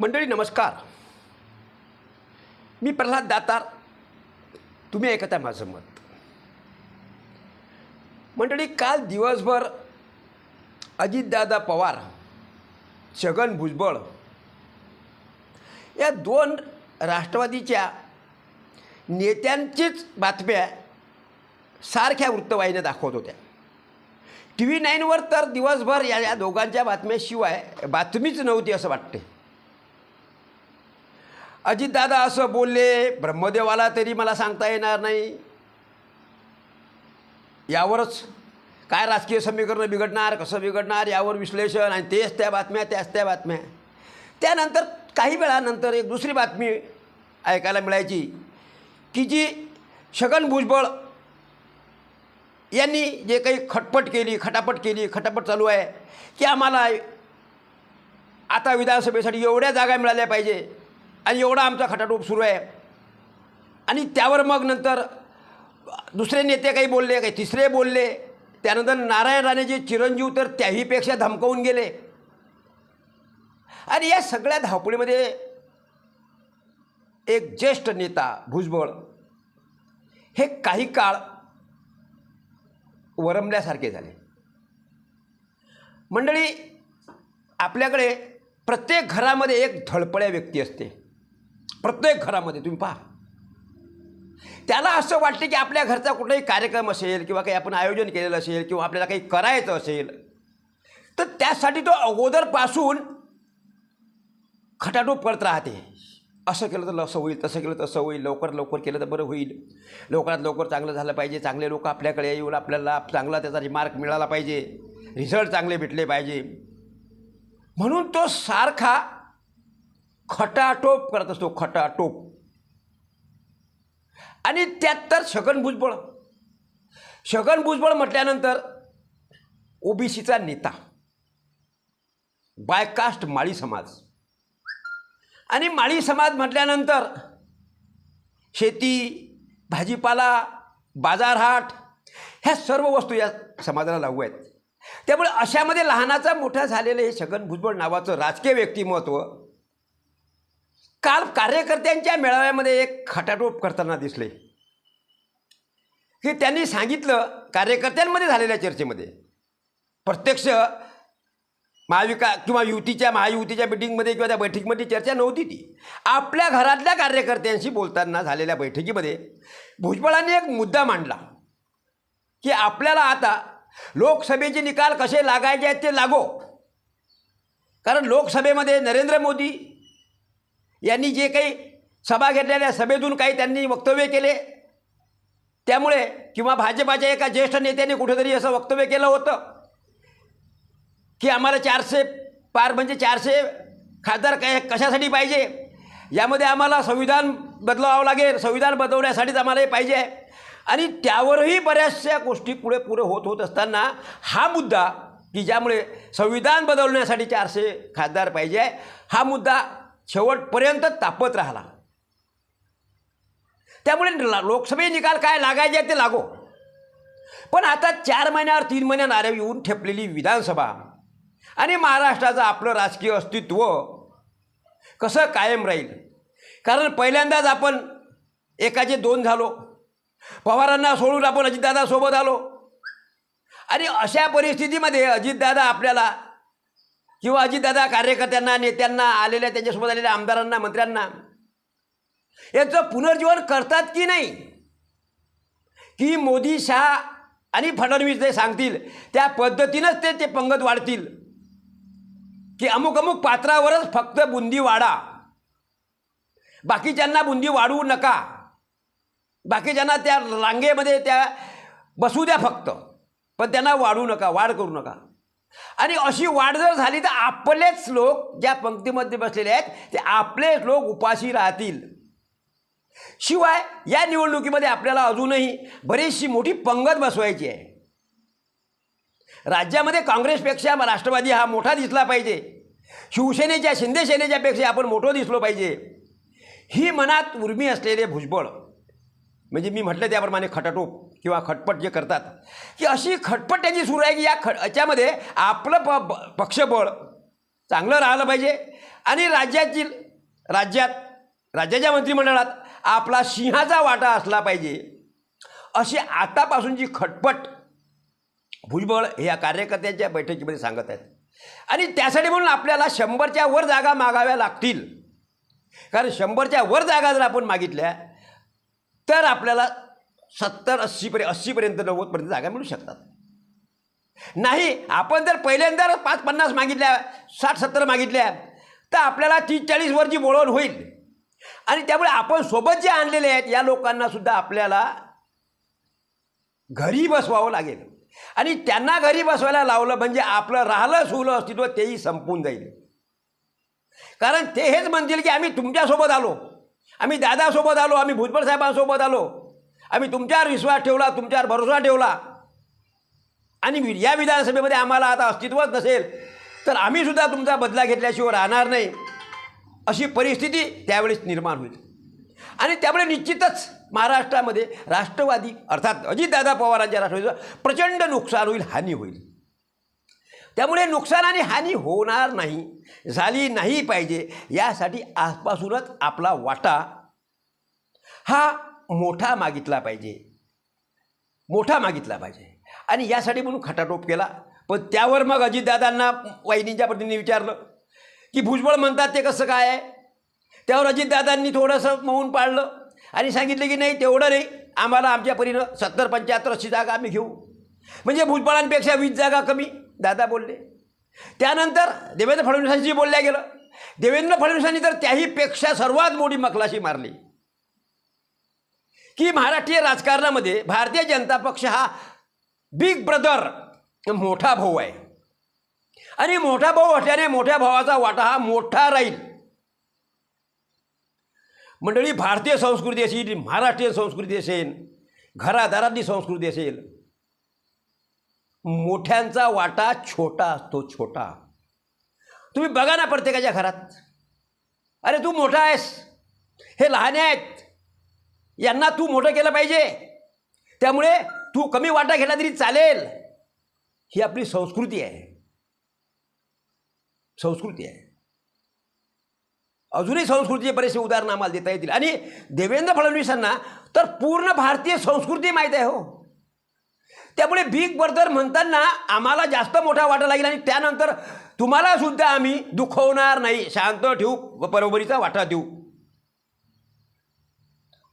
मंडळी नमस्कार. मी प्रल्हाद दातार. तुम्ही ऐकत आहे माझं मत. मंडळी काल दिवसभर अजितदादा पवार छगन भुजबळ या दोन राष्ट्रवादीच्या नेत्यांचीच बातम्या सारख्या वृत्तवाहिन्या दाखवत होत्या. टी व्ही नाईनवर तर दिवसभर या या दोघांच्या बातम्याशिवाय बातमीच नव्हती असं वाटते अजितदादा असं बोलले ब्रह्मदेवाला तरी मला सांगता येणार नाही. यावरच काय राजकीय समीकरणं बिघडणार कसं बिघडणार यावर विश्लेषण आणि तेच त्या बातम्या त्याच त्या बातम्या. त्यानंतर काही वेळानंतर एक दुसरी बातमी ऐकायला मिळायची की जी छगन भुजबळ यांनी जे काही खटपट केली खटापट केली खटापट चालू आहे की आम्हाला आता विधानसभेसाठी एवढ्या जागा मिळाल्या पाहिजे आणि एवढा आमचा खटाटोप सुरू आहे. आणि त्यावर मग नंतर दुसरे नेते काही बोलले काही तिसरे बोलले. त्यानंतर नारायण राणेचे चिरंजीव तर त्याहीपेक्षा धमकवून गेले. आणि या सगळ्या धावपळीमध्ये एक ज्येष्ठ नेता भुजबळ हे काही काळ वरमल्यासारखे झाले. मंडळी आपल्याकडे प्रत्येक घरामध्ये एक धडपड्या व्यक्ती असते. प्रत्येक घरामध्ये तुम्ही पहा. त्याला असं वाटते की आपल्या घरचा कुठलाही कार्यक्रम असेल किंवा काही आपण आयोजन केलेलं असेल किंवा आपल्याला काही करायचं असेल तर त्यासाठी तो अगोदरपासून खटाटोप करत राहते. असं केलं तर असं होईल तसं केलं तसं होईल लवकर लवकर केलं तर बरं होईल. लवकरात लवकर चांगलं झालं पाहिजे चांगले लोक आपल्याकडे येऊन आपल्याला चांगला त्याचा रिमार्क मिळाला पाहिजे. रिझल्ट चांगले भेटले पाहिजे. म्हणून तो सारखा खटाटोप करत असतो खटाटोप. आणि त्यात तर छगन भुजबळ. छगन भुजबळ म्हटल्यानंतर ओबीसीचा नेता बायकास्ट माळी समाज. आणि माळी समाज म्हटल्यानंतर शेती भाजीपाला बाजारहाट ह्या सर्व वस्तू या समाजाला लागू आहेत. त्यामुळे अशामध्ये लहानाचा मोठा झालेलं हे छगन भुजबळ नावाचं राजकीय व्यक्तिमत्व काल कार्यकर्त्यांच्या मेळाव्यामध्ये एक खटाटोप करताना दिसले. की त्यांनी सांगितलं कार्यकर्त्यांमध्ये झालेल्या चर्चेमध्ये. प्रत्यक्ष महाविका किंवा युतीच्या महायुतीच्या मिटिंगमध्ये किंवा त्या बैठकीमध्ये चर्चा नव्हती ती. आपल्या घरातल्या कार्यकर्त्यांशी बोलताना झालेल्या बैठकीमध्ये भुजबळांनी एक मुद्दा मांडला की आपल्याला आता लोकसभेचे निकाल कसे लागायचे आहेत ते लागो. कारण लोकसभेमध्ये नरेंद्र मोदी यांनी जे काही सभा घेतलेल्या सभेतून काही त्यांनी वक्तव्य केले. त्यामुळे किंवा भाजपाच्या एका ज्येष्ठ नेत्याने कुठेतरी असं वक्तव्य केलं होतं. की आम्हाला चारशे पार म्हणजे चारशे खासदार काय कशासाठी पाहिजे? यामध्ये आम्हाला संविधान बदलावं लागेल. संविधान बदलण्यासाठीच आम्हाला हे पाहिजे. आहे आणि त्यावरही बऱ्याचशा गोष्टी पुढे पुढे होत होत असताना हा मुद्दा की ज्यामुळे संविधान बदलण्यासाठी चारशे खासदार पाहिजे आहे हा मुद्दा शेवटपर्यंत तापत राहिला. त्यामुळे ला- लोकसभे निकाल काय लागायचे ते लागो. पण आता चार महिन्यावर तीन महिन्या नारे येऊन ठेपलेली विधानसभा आणि महाराष्ट्राचं आपलं राजकीय अस्तित्व कसं कायम राहील? कारण पहिल्यांदाच आपण एकाचे दोन झालो. पवारांना सोडून आपण अजितदादासोबत आलो. आणि अशा परिस्थितीमध्ये अजितदादा आपल्याला किंवा अजितदादा कार्यकर्त्यांना नेत्यांना आलेल्या त्यांच्यासोबत आलेल्या आमदारांना मंत्र्यांना. याचं पुनर्जीवन करतात की नाही? की मोदी शहा आणि फडणवीस जे सांगतील त्या पद्धतीनंच ते ते पंगत वाढतील? की अमुक अमुक पात्रावरच फक्त बुंदी वाढा. बाकीच्यांना बुंदी वाढवू नका. बाकीच्यांना त्या रांगेमध्ये त्या बसू द्या फक्त. पण त्यांना वाढू नका वाढ करू नका. आणि अशी वाढ जर झाली तर आपलेच लोक ज्या पंक्तीमध्ये बसलेले आहेत ते आपलेच लोक उपाशी राहतील. शिवाय या निवडणुकीमध्ये आपल्याला अजूनही बरीचशी मोठी पंगत बसवायची आहे. राज्यामध्ये काँग्रेसपेक्षा राष्ट्रवादी हा मोठा दिसला पाहिजे. शिवसेनेच्या शिंदेसेनेच्यापेक्षा आपण मोठं दिसलो पाहिजे. ही मनात उर्मी असलेले भुजबळ म्हणजे मी म्हटलं त्याप्रमाणे खटाटोप किंवा खटपट जे करतात की अशी खटपट त्यांची सुरू आहे की या खट याच्यामध्ये आपलं प पक्षबळ चांगलं राहिलं पाहिजे. आणि राज्यातील राज्यात राज्याच्या मंत्रिमंडळात आपला सिंहाचा वाटा असला पाहिजे. अशी आतापासूनची खटपट भुजबळ हे या कार्यकर्त्यांच्या बैठकीमध्ये सांगत आहेत. आणि त्यासाठी म्हणून आपल्याला शंभरच्या वर जागा मागाव्या लागतील. कारण शंभरच्या वर जागा जर आपण मागितल्या तर आपल्याला सत्तर अस्सीपर्यंत अस्सीपर्यंत नव्वदपर्यंत जागा मिळू शकतात. नाही आपण जर पहिल्यांदा पाच पन्नास मागितल्या साठ सत्तर मागितल्या तर आपल्याला तीस चाळीस वरची बोळवण होईल. आणि त्यामुळे आपण सोबत जे आणलेले आहेत या लोकांना सुद्धा आपल्याला घरी बसवावं लागेल. आणि त्यांना घरी बसवायला लावलं म्हणजे आपलं राहिलं सुलं अस्तित्व तेही संपून जाईल. कारण ते हेच म्हणतील की आम्ही तुमच्यासोबत आलो. आम्ही दादासोबत आलो आम्ही भुजबळ साहेबांसोबत आलो. आम्ही तुमच्यावर विश्वास ठेवला तुमच्यावर भरोसा ठेवला. आणि या विधानसभेमध्ये आम्हाला आता अस्तित्वच नसेल तर आम्हीसुद्धा तुमचा बदला घेतल्याशिवाय राहणार नाही. अशी परिस्थिती त्यावेळेस निर्माण होईल. आणि त्यामुळे निश्चितच महाराष्ट्रामध्ये राष्ट्रवादी अर्थात अजितदादा पवारांच्या राष्ट्रवादीचं प्रचंड नुकसान होईल हानी होईल. त्यामुळे नुकसान आणि हानी होणार नाही झाली नाही पाहिजे यासाठी आजपासूनच आपला वाटा हा मोठा मागितला पाहिजे. मोठा मागितला पाहिजे. आणि यासाठी म्हणून खटाटोप केला. पण त्यावर मग अजितदादांना वहिनींच्या पद्धतीने विचारलं. की भुजबळ म्हणतात ते कसं काय? आहे त्यावर अजितदादांनी थोडंसं मौन पाळलं. आणि सांगितलं की नाही तेवढं नाही. आम्हाला आमच्या परीनं सत्तर पंच्याहत्तर अशी जागा आम्ही घेऊ. म्हणजे भुजबळांपेक्षा वीस जागा कमी दादा बोलले. त्यानंतर देवेंद्र फडणवीसांशी बोलल्या गेलं. देवेंद्र फडणवीसांनी तर त्याहीपेक्षा सर्वात मोठी मखलाशी मारली. की महाराष्ट्रीय राजकारणामध्ये भारतीय जनता पक्ष हा बिग ब्रदर मोठा भाऊ आहे. आणि मोठा भाऊ असल्याने मोठ्या भावाचा वाटा हा मोठा राहील. मंडळी भारतीय संस्कृती असेल महाराष्ट्रीय संस्कृती असेल घरादारातली संस्कृती असेल मोठ्यांचा वाटा छोटा असतो छोटा. तुम्ही बघा ना प्रत्येकाच्या घरात. अरे तू मोठा आहेस. हे लहान आहेत. यांना तू मोठं केलं पाहिजे. त्यामुळे तू कमी वाटा घेतला तरी चालेल. ही आपली संस्कृती आहे. संस्कृती आहे. अजूनही संस्कृतीचे बरेचसे उदाहरणं आम्हाला देता येतील. आणि देवेंद्र फडणवीसांना तर पूर्ण भारतीय संस्कृती माहीत आहे हो. त्यामुळे बिग बर्दर म्हणताना आम्हाला जास्त मोठा वाटा लागेल आणि त्यानंतर तुम्हाला सुद्धा आम्ही दुखवणार नाही. शांत ठेवू बरोबरीचा वाटा देऊ.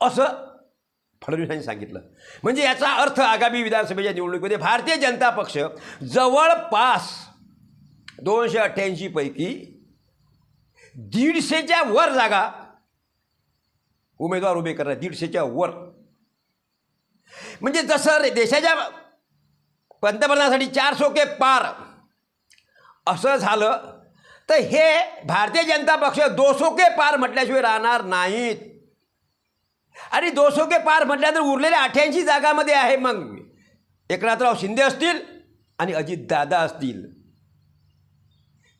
असं फडणवीसांनी सांगितलं. म्हणजे याचा अर्थ आगामी विधानसभेच्या निवडणुकीमध्ये भारतीय जनता पक्ष जवळपास दोनशे अठ्ठ्याऐंशीपैकी दीडशेच्या वर जागा उमेदवार उभे करणार दीडशेच्या वर. म्हणजे जसं रे- देशाच्या पंतप्रधानासाठी चार सोके पार असं झालं तर हे भारतीय जनता पक्ष दोसोके पार म्हटल्याशिवाय राहणार नाहीत. आणि दोसोके पार म्हटल्यानंतर उरलेल्या अठ्ठ्याऐंशी जागामध्ये आहे मग एकनाथराव शिंदे असतील आणि अजितदादा असतील.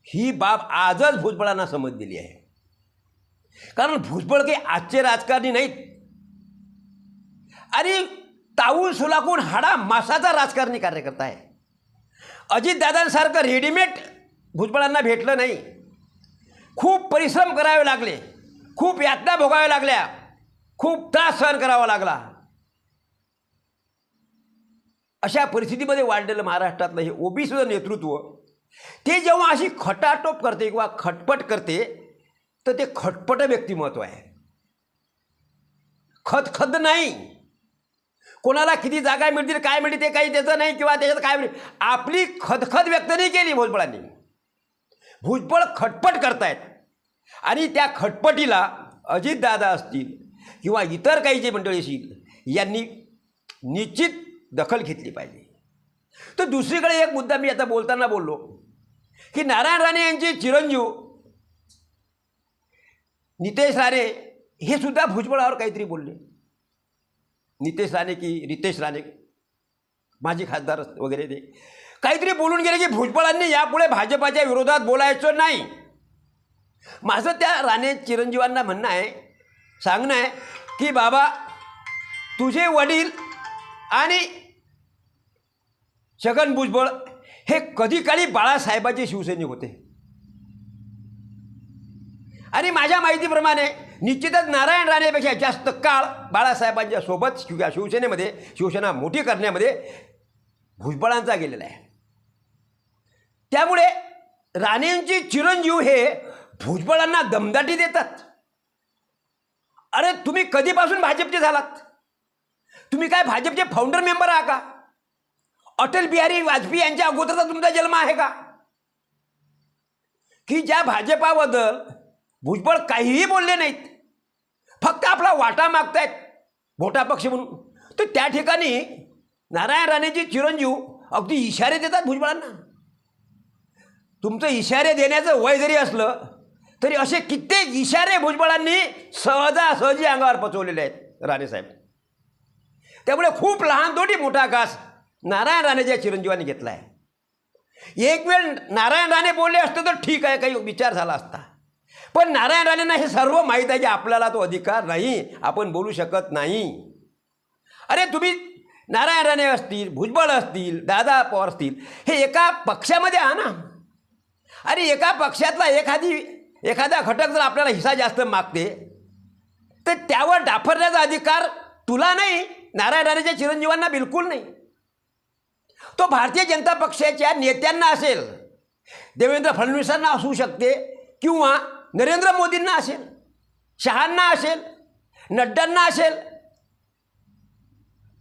ही बाब आजच भुजबळांना समजलेली आहे. कारण भुजबळ काही आजचे राजकारणी नाहीत. आणि ताऊल सुलाकून हाडा मासाचा राजकारणी कार्यकर्ता आहे. अजितदादांसारखं रेडीमेड भुजबळांना भेटलं नाही. खूप परिश्रम करावे लागले. खूप यातना भोगाव्या लागल्या. खूप त्रास सहन करावा लागला. अशा परिस्थितीमध्ये वाढलेलं महाराष्ट्रातलं हे ओबीसीचं नेतृत्व ते जेव्हा अशी खटाटोप करते किंवा खटपट करते तर ते खटपट व्यक्तिमत्व आहे. खदखद नाही. कोणाला किती जागा मिळतील काय मिळतील ते काही त्याचं नाही किंवा त्याच्यात काय मिळेल. आपली खदखद व्यक्त नाही केली भुजबळांनी. भुजबळ खटपट करतायत. आणि त्या खटपटीला अजितदादा असतील किंवा इतर काही जे मंडळी असतील यांनी निश्चित दखल घेतली पाहिजे. तर दुसरीकडे एक मुद्दा मी आता बोलताना बोललो की नारायण राणे यांचे चिरंजीव नितेश राणे हे सुद्धा भुजबळावर काहीतरी बोलले. नितेश राणे की रितेश राणे माजी खासदार वगैरे ते. काहीतरी बोलून गेले की भुजबळांनी यापुढे भाजपाच्या विरोधात बोलायचं नाही. माझं त्या राणे चिरंजीवांना म्हणणं आहे सांगणं आहे की बाबा तुझे वडील आणि छगन भुजबळ हे कधी काळी बाळासाहेबाचे शिवसैनिक होते. आणि माझ्या माहितीप्रमाणे निश्चितच नारायण राणेपेक्षा जास्त काळ बाळासाहेबांच्या सोबत शिव शिवसेनेमध्ये शिवसेना मोठी करण्यामध्ये भुजबळांचा गेलेला आहे. त्यामुळे राणेंचे चिरंजीव हे भुजबळांना दमदाटी देतात. अरे तुम्ही कधीपासून भाजपचे झालात? तुम्ही काय भाजपचे फाउंडर मेंबर आहात का? अटल बिहारी वाजपेयी यांच्या अगोदरचा तुमचा जन्म आहे का? की ज्या भाजपाबद्दल भुजबळ काहीही बोलले नाहीत फक्त आपला वाटा मागतायत मोठा पक्ष म्हणून. तर त्या ठिकाणी नारायण राणेचे चिरंजीव अगदी इशारे देतात भुजबळांना. तुमचं इशारे देण्याचं वय जरी असलं तरी असे कित्येक इशारे भुजबळांनी सहजासहजी अंगावर पचवलेले आहेत राणेसाहेब त्यामुळे खूप लहान तोटी मोठा घास नारायण राणेच्या चिरंजीवांनी घेतला आहे एक वेळ नारायण राणे बोलले असते तर ठीक आहे काही विचार झाला असता. पण नारायण राणेंना हे सर्व माहीत आहे की आपल्याला तो अधिकार नाही आपण बोलू शकत नाही. अरे तुम्ही नारायण राणे असतील भुजबळ असतील दादा पवार असतील हे एका पक्षामध्ये आहा ना अरे एका पक्षातला एखादी एखादा घटक जर आपल्याला हिस्सा जास्त मागते तर त्यावर डाफरण्याचा अधिकार तुला नाही नारायण राणेच्या चिरंजीवांना बिलकुल नाही. तो भारतीय जनता पक्षाच्या नेत्यांना असेल देवेंद्र फडणवीसांना असू शकते किंवा नरेंद्र मोदींना असेल शहांना असेल नड्डांना असेल.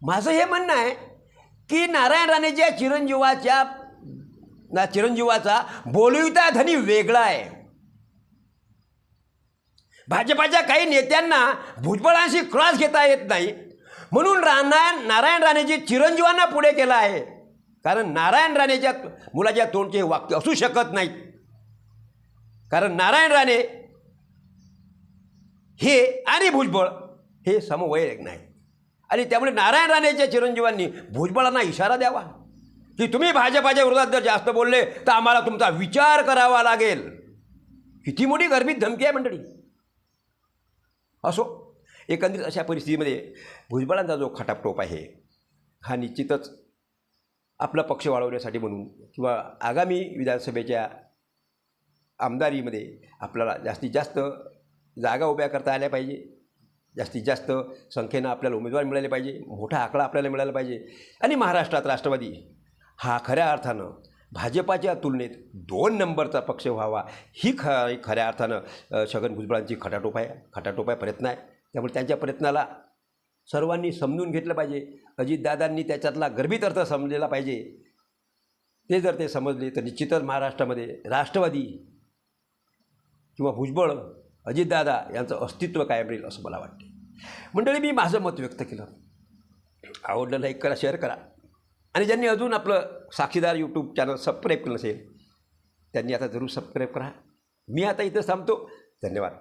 माझं हे म्हणणं आहे की नारायण राणेच्या चिरंजीवाच्या ना चिरंजीवाचा बोलविता धनी वेगळा आहे. भाजपाच्या काही नेत्यांना भुजबळांशी क्रॉस घेता येत नाही. म्हणून राणा नारायण राणेजी चिरंजीवांना पुढे केलं आहे. कारण नारायण राणेच्या मुलाच्या तोंडचे वाक्य असू शकत नाहीत. कारण नारायण राणे हे आणि भुजबळ हे समवयक नाही. आणि त्यामुळे नारायण राणेच्या चिरंजीवांनी भुजबळांना इशारा द्यावा. की तुम्ही भाजपाच्या विरोधात जर जास्त बोलले तर आम्हाला तुमचा विचार करावा लागेल. किती मोठी गर्भीत धमकी आहे मंडळी. असो. एकंदरीत अशा परिस्थितीमध्ये भुजबळांचा जो खटापटोप आहे हा निश्चितच आपला पक्ष वाढवण्यासाठी म्हणून किंवा आगामी विधानसभेच्या आमदारीमध्ये आपल्याला जास्तीत जास्त जागा उभ्या करता आल्या पाहिजे. जास्तीत जास्त संख्येनं आपल्याला उमेदवार मिळाले पाहिजे. मोठा आकडा आपल्याला मिळाला पाहिजे. आणि महाराष्ट्रात राष्ट्रवादी हा खऱ्या अर्थानं भाजपाच्या तुलनेत दोन नंबरचा पक्ष व्हावा ही ख खऱ्या अर्थानं छगन भुजबळांची खटाटोप आहे खटाटोप आहे प्रयत्न आहे. त्यामुळे त्यांच्या प्रयत्नाला सर्वांनी समजून घेतलं पाहिजे. अजितदादांनी त्याच्यातला गर्भित अर्थ समजलेला पाहिजे. ते जर ते समजले तर निश्चितच महाराष्ट्रामध्ये राष्ट्रवादी किंवा भुजबळ अजितदादा यांचं अस्तित्व कायम राहील असं मला वाटते मंडळी मी माझं मत व्यक्त केलं. आवडलं लाईक करा शेअर करा. आणि ज्यांनी अजून आपलं साक्षीदार यूट्यूब चॅनल सबस्क्राईब केलं नसेल त्यांनी आता जरूर सबस्क्राईब करा. मी आता इथं थांबतो. धन्यवाद.